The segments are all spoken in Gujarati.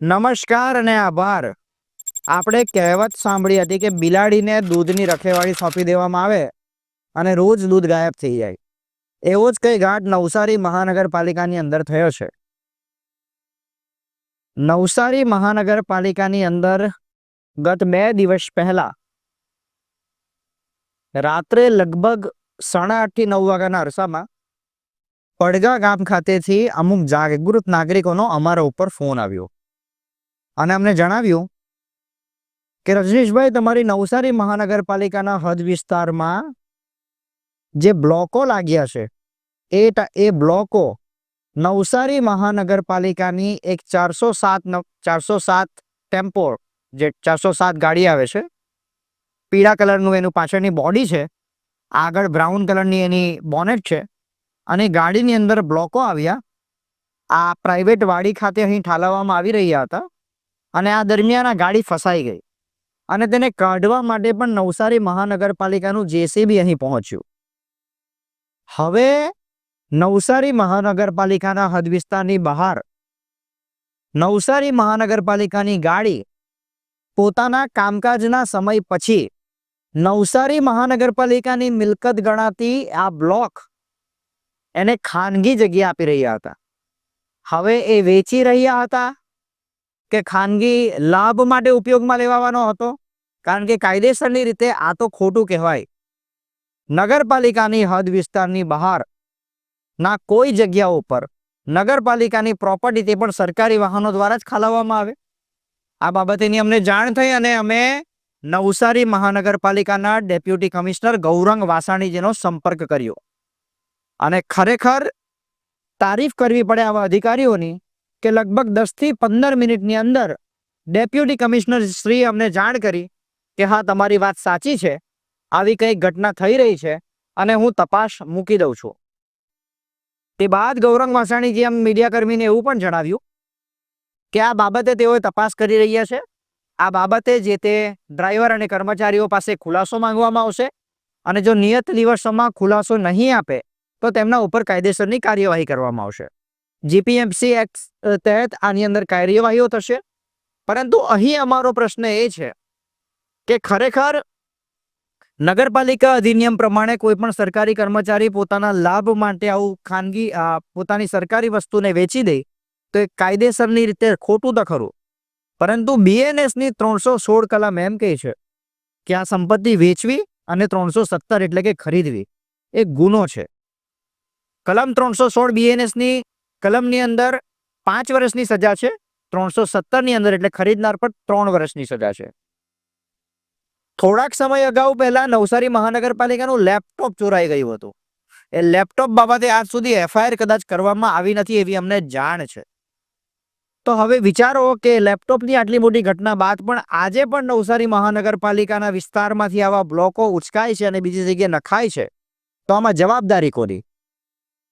નમસ્કાર અને આભાર. આપણે કહેવત સાંભળી હતી કે બિલાડીને દૂધની રખેવાળી સોંપી દેવામાં આવે અને રોજ દૂધ ગાયબ થઈ જાય. એવો જ કઈ ઘાટ નવસારી મહાનગરપાલિકાની અંદર થયો છે. નવસારી મહાનગરપાલિકાની અંદર ગત બે દિવસ પહેલા રાત્રે લગભગ સાડા આઠથી નવ વાગ્યાના અરસામાં પડગા ગામ ખાતેથી અમુક જાગૃત નાગરિકોનો અમારા ઉપર ફોન આવ્યો. અને અમને જણાવ્યું કે રજનીશભાઈ, તમારી નવસારી મહાનગરપાલિકાના હદ વિસ્તારમાં જે બ્લોકો લાગ્યા છે, એ એ બ્લોકો નવસારી મહાનગરપાલિકાની એક ચારસો સાત ચારસો સાત ટેમ્પો જે ચારસો સાત ગાડી આવે છે, પીળા કલરનું એનું પાછળની બોડી છે, આગળ બ્રાઉન કલરની એની બોનેટ છે, અને ગાડીની અંદર બ્લોકો આવ્યા. આ પ્રાઇવેટ વાડી ખાતે અહીં ઠાલવવામાં આવી રહ્યા હતા. અને આ દરમિયાન આ ગાડી ફસાઈ ગઈ. અને તેને કાઢવા માટે પણ નવસારી મહાનગરપાલિકાનું જેસીબી અહીં પહોંચ્યું. હવે નવસારી મહાનગરપાલિકાના હદ વિસ્તારની બહાર નવસારી મહાનગરપાલિકાની ગાડી પોતાના કામકાજના સમય પછી નવસારી મહાનગરપાલિકાની મિલકત ગણાતી આ બ્લોક એને ખાનગી જગ્યા આપી રહ્યા હતા. હવે એ વેચી રહ્યા હતા કે ખાનગી લાભ માટે ઉપયોગમાં લેવાનો હતો? કારણ કે કાયદેસરની રીતે આ તો ખોટું કહેવાય. નગરપાલિકાની હદ વિસ્તારની બહાર ના કોઈ જગ્યા ઉપર નગરપાલિકાની પ્રોપર્ટી તે પણ સરકારી વાહનો દ્વારા જ ખાલાવવામાં આવે. આ બાબતેની અમને જાણ થઈ અને અમે નવસારી મહાનગરપાલિકાના ડેપ્યુટી કમિશનર ગૌરંગ વાસાણીજીનો સંપર્ક કર્યો. અને ખરેખર તારીફ કરવી પડે આવા અધિકારીઓની કે લગભગ દસથી પંદર મિનિટની અંદર ડેપ્યુટી કમિશનર શ્રી અમને જાણ કરી કે હા, તમારી વાત સાચી છે. આવી કંઈક ઘટના થઈ રહી છે અને હું તપાસ મૂકી દઉં છું. તે બાદ ગૌરંગ વાસાણીજી એમ મીડિયાકર્મીને એવું પણ જણાવ્યું કે આ બાબતે તેઓએ તપાસ કરી રહ્યા છે. આ બાબતે જે તે ડ્રાઈવર અને કર્મચારીઓ પાસે ખુલાસો માંગવામાં આવશે અને જો નિયત દિવસોમાં ખુલાસો નહીં આપે, તો તેમના ઉપર કાયદેસરની કાર્યવાહી કરવામાં આવશે. જીપીએમસી એક્ટ તહેત આની અંદર કાર્યવાહીઓ થશે. પરંતુ અહીં અમારો પ્રશ્ન એ છે કે ખરેખર નગરપાલિકા અધિનિયમ પ્રમાણે કોઈ પણ સરકારી કર્મચારી પોતાના લાભ માટે આવું ખાનગી પોતાની સરકારી વસ્તુને વેચી દે, તો એ કાયદેસરની રીતે ખોટું તો ખરું. પરંતુ બીએનએસની ત્રણસો સોળ કલમ એમ કહે છે કે આ સંપત્તિ વેચવી અને ત્રણસો સત્તર એટલે કે ખરીદવી. એ ગુનો છે. કલમ ત્રણસો સોળ બીએનએસની કલમની અંદર પાંચ વર્ષની સજા છે, ત્રણસો સત્તરની અંદર એટલે ખરીદનાર પર ત્રણ વર્ષની સજા છે. થોડાક સમય અગાઉ પહેલા નવસારી મહાનગરપાલિકાનું લેપટોપ ચોરાઈ ગયું હતું. એ લેપટોપ બાબતે આજ સુધી એફઆઈઆર કદાચ કરવામાં આવી નથી એવી અમને જાણ છે. તો હવે વિચારો કે લેપટોપની આટલી મોટી ઘટના બાદ પણ આજે પણ નવસારી મહાનગરપાલિકાના વિસ્તારમાંથી આવા બ્લોકો ઉચકાય છે અને બીજી જગ્યાએ નખાય છે, તો આમાં જવાબદારી કોની?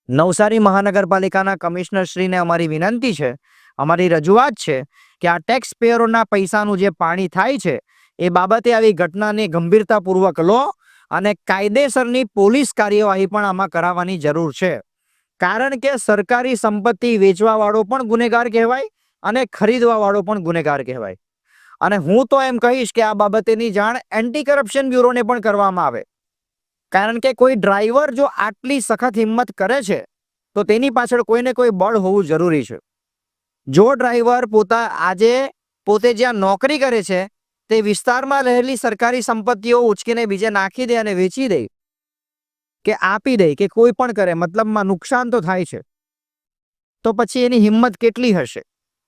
નવસારી મહાનગરપાલિકાના કમિશનરશ્રીને અમારી વિનંતી છે, અમારી રજૂઆત છે કે આ ટેક્સ પેયરોના પૈસાનું જે પાણી થાય છે, એ બાબતે આવી ઘટનાને ગંભીરતાપૂર્વક લો અને કાયદેસરની પોલીસ કાર્યવાહી પણ આમાં કરાવવાની જરૂર છે. કારણ કે સરકારી સંપત્તિ વેચવાવાળો પણ ગુનેગાર કહેવાય અને ખરીદવાવાળો પણ ગુનેગાર કહેવાય. અને હું તો એમ કહીશ કે આ બાબતેની જાણ એન્ટી કરપ્શન બ્યુરોને પણ કરવામાં આવે. કારણ કે કોઈ ડ્રાઈવર જો આટલી સખત હિંમત કરે છે, તો તેની પાછળ કોઈને કોઈ બળ હોવું જરૂરી છે. જો ડ્રાઈવર પોતા આજે પોતે જ્યાં નોકરી કરે છે, તે વિસ્તારમાં રહેલી સરકારી સંપત્તિઓ ઉચકીને બીજે નાખી દે અને વેચી દે. કે આપી દે કે કોઈ પણ કરે, મતલબમાં નુકસાન તો થાય છે. તો પછી એની હિંમત કેટલી હશે?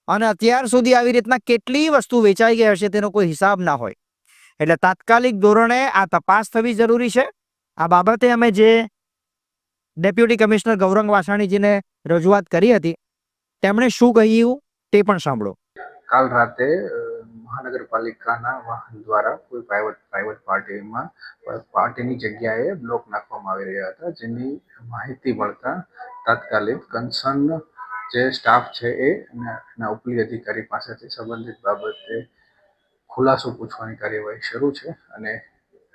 અને અત્યાર સુધી આવી રીતના કેટલી વસ્તુ વેચાઈ ગઈ હશે તેનો કોઈ હિસાબ ના હોય. એટલે તાત્કાલિક ધોરણે આ તપાસ થવી જરૂરી છે. આ બાબતે અમે જે ડેપ્યુટી કમિશનર ગૌરંગ વાસાણીજીને રજૂઆત કરી હતી, તેમણે શું કહ્યું તે પણ સાંભળો. કાલ રાતે મહાનગરપાલિકાના વાહન દ્વારા કોઈ પ્રાઇવેટ પ્રાઇવેટ પાર્ટીમાં, પાર્ટીની જગ્યાએ બ્લોક નાખવામાં આવી રહ્યા હતા, જેની માહિતી મળતા તાત્કાલિક કન્સર્ન જે સ્ટાફ છે એ એના ઉપલી અધિકારી પાસેથી સંબંધિત બાબતે ખુલાસો પૂછવાની કાર્યવાહી શરૂ છે અને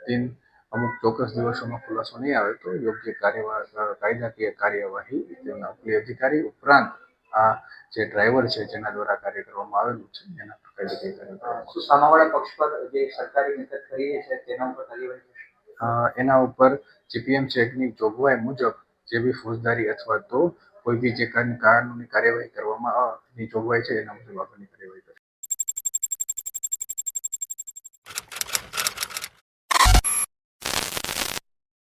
દિન અમુક ચોક્કસ દિવસોમાં ખુલાસો નહીં આવે તો યોગ્ય કાર્યવાહી કાયદાકીય કાર્યવાહી તેમના ઉપલી અધિકારી ઉપરાંત આ જે ડ્રાઈવર છે જેના દ્વારા કાર્ય કરવામાં આવેલું છે એના પર કાયદાકીય કાર્ય કરવામાં સામેવાળા પક્ષ પર જે સરકારી મિલકત ખરીદે છે તેના ઉપર કાર્યવાહી એના ઉપર જીપીએમસી એક્ટની જોગવાઈ મુજબ જે બી ફોજદારી અથવા તો કોઈ બી જે કાન- કાનૂની કાર્યવાહી કરવામાં ની જોગવાઈ છે એના મુજબ આગળની કાર્યવાહી